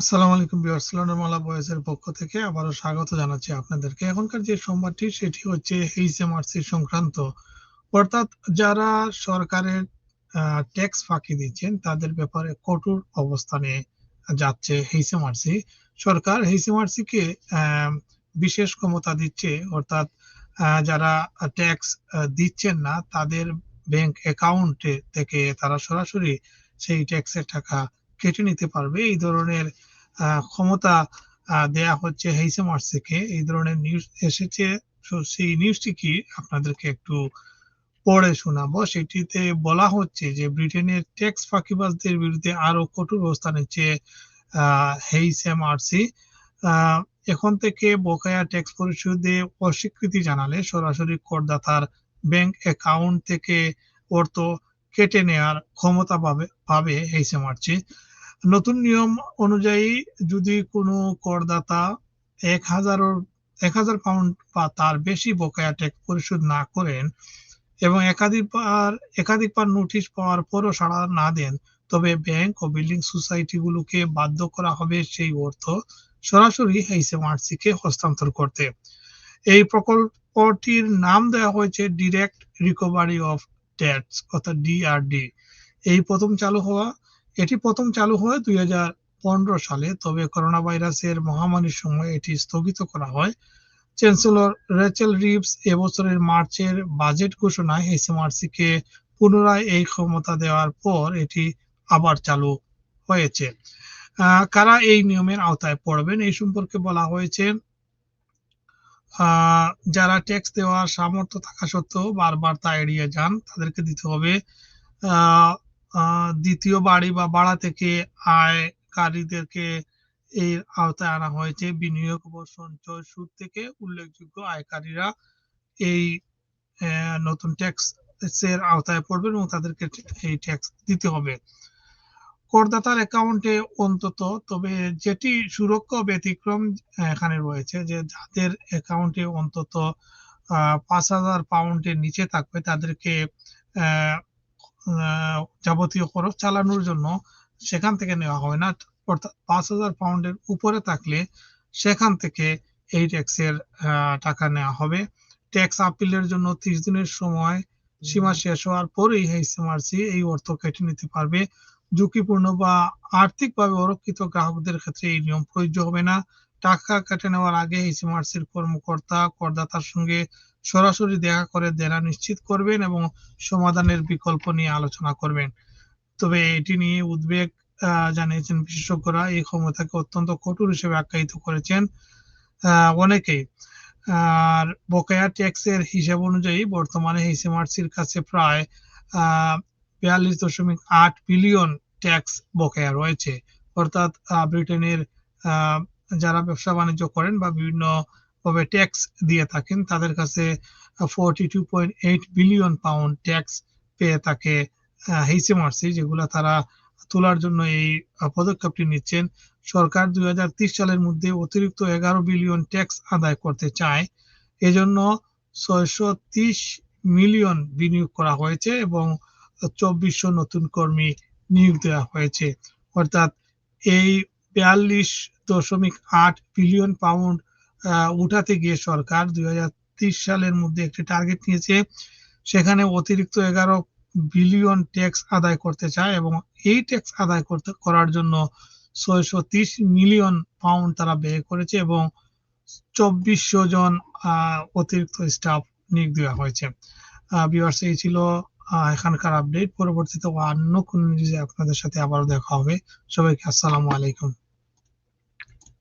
আসসালামু আলাইকুম বিয়ার্সলানের মালা বয়েসের পক্ষ থেকে আবারও স্বাগত জানাচ্ছি আপনাদেরকে। এখনকার যে সোমবারটি সেটি হচ্ছে এইচএমআরসি সংক্রান্ত। অর্থাৎ যারা সরকারের ট্যাক্স ফাঁকি দিচ্ছেন, তাদের ব্যাপারে কঠোর অবস্থানে যাচ্ছে এইচএমআরসি। সরকার এইচএমআরসি কে বিশেষ ক্ষমতা দিচ্ছে, অর্থাৎ যারা ট্যাক্স দিচ্ছেন না, তাদের ব্যাংক অ্যাকাউন্টে থেকে তারা সরাসরি সেই ট্যাক্সের টাকা কেটে নিতে পারবে। এই ধরনের ক্ষমতা দেয়া হচ্ছে হেইসেমার্স থেকে। এই ধরনের নিউজ এসেছে। সেই নিউজটি কি আপনাদেরকে একটু পড়ে শোনাবো। সেটিতে বলা হচ্ছে যে, ব্রিটেনের ট্যাক্স ফাঁকিবাজদের বিরুদ্ধে আরও কঠোর ব্যবস্থা নিচ্ছে হেইসএমআরসি এখন থেকে বকেয়া ট্যাক্স পরিশোধে অস্বীকৃতি জানালে সরাসরি করদাতার ব্যাংক অ্যাকাউন্ট থেকে অর্থ কেটে নেওয়ার ক্ষমতা পাবে পাবে এইচএমআরসি নতুন নিয়ম অনুযায়ী যদি কোনো করদাতা এক হাজার এক হাজার পাউন্ড বা তার বেশি বকেয়া ট্যাক্স পরিশোধ না করেন এবং একাধিকবার একাধিকবার নোটিশ পাওয়ার পরও সাড়া না দেন, তবে ব্যাংক ও বিল্ডিং সোসাইটিগুলোকে বাধ্য করা হবে সেই অর্থ সরাসরি কে হস্তান্তর করতে। এই প্রকল্পটির নাম দেওয়া হয়েছে ডিরেক্ট রিকভারি অফ ট্যাক্স অর্থাৎ ডিআরডি এই প্রথম চালু হওয়া এটি প্রথম চালু হয় দুই পনেরো সালে, তবে করোনা ভাইরাসের মহামারীর সময় এটি স্থগিত করা হয়। চ্যান্সেলর রেচেল রিভস এবছরের মার্চের বাজেট ঘোষণায় এসএমআরসি কে পুনরায় এই ক্ষমতা দেওয়ার পর এটি আবার চালু হয়েছে। কারা এই নিয়মের আওতায় পড়বেন এই সম্পর্কে বলা হয়েছে যারা ট্যাক্স দেওয়ার সামর্থ্য থাকা সত্ত্বেও বারবার তা এড়িয়ে যান তাদেরকে দিতে হবে দ্বিতীয় বাড়ি বা ভাড়া থেকে আয়কারীদেরকে এর আওতায় আনা হয়েছে। বিনিয়োগ ও সঞ্চয় সুদ থেকে উল্লেখযোগ্য আয়কারীরা এই নতুন ট্যাক্স এর আওতায় পড়বেন এবং তাদেরকে এই ট্যাক্স দিতে হবে। করদাতার অ্যাকাউন্টে অন্তত, তবে যেটি সুরক্ষা ব্যতিক্রম এখানে রয়েছে যে যাদের অ্যাকাউন্টে অন্তত পাঁচ হাজার পাউন্ডের নিচে থাকবে, তাদেরকে যাবতীয় খরচ চালানোর জন্য সেখান থেকে নেওয়া হবে না। অর্থাৎ পাঁচ হাজার পাউন্ডের উপরে থাকলে সেখান থেকে এই ট্যাক্সের টাকা নেওয়া হবে। ট্যাক্স আপিলের জন্য ত্রিশ দিনের সময় সীমা শেষ হওয়ার পরেই এইচএমআরসি এই অর্থ কেটে নিতে পারবে। ঝুঁকিপূর্ণ বা আর্থিকভাবে অরক্ষিত গ্রাহকদের ক্ষেত্রে এই নিয়ম প্রযোজ্য হবে না। টাকা কেটে নেওয়ার আগে এইচএমআরসির কর্মকর্তা করদাতার সঙ্গে সরাসরি দেখা করে দেনা নিশ্চিত করবেন এবং সমাধানের বিকল্প নিয়ে আলোচনা করবেন। তবে এটি নিয়ে উদ্বেগ জানিয়েছেন বিশেষজ্ঞরা। এই ক্ষমতাকে অত্যন্ত কঠোর হিসেবে আখ্যায়িত করেছেন অনেকেই আর বকেয়া ট্যাক্সের হিসাব অনুযায়ী বর্তমানে এইচএমআরসির কাছে প্রায় বিয়াল্লিশ দশমিক আট বিলিয়ন ট্যাক্স বকেয়া রয়েছে। অর্থাৎ ব্রিটেনের যারা ব্যবসা বাণিজ্য করেন বা বিভিন্ন ভাবে ট্যাক্স দিয়ে থাকেন। তাদের কাছে forty two point eight billion pound tax পেয়ে থাকে এইচএমআরসি যেগুলো তারা তোলার জন্য এই পদক্ষেপটি নিচ্ছেন। সরকার দুই সালের মধ্যে অতিরিক্ত এগারো বিলিয়ন ট্যাক্স আদায় করতে চায়। এজন্য ছয়শো ত্রিশ মিলিয়ন বিনিয়োগ করা হয়েছে এবং চব্বিশশো নতুন কর্মী নিয়োগ দেওয়া হয়েছে। অর্থাৎ এই বিয়াল্লিশ দশমিক আট বিলিয়ন পাউন্ড উঠাতে গিয়ে সরকার দুই সালের মধ্যে একটি টার্গেট নিয়েছে। সেখানে অতিরিক্ত এগারো বিলিয়ন ট্যাক্স আদায় করতে চায় এবং এই ট্যাক্স আদায় করতে, করার জন্য ছয়শো মিলিয়ন পাউন্ড তারা ব্যয় করেছে এবং চব্বিশশো জন অতিরিক্ত স্টাফ নিয়োগ দেওয়া হয়েছে। বিভার্স এই ছিল এখানকার আপডেট পরবর্তীতে অন্য কোন নিউজে আপনাদের সাথে আবারও দেখা হবে। সবাইকে আসসালামু আলাইকুম।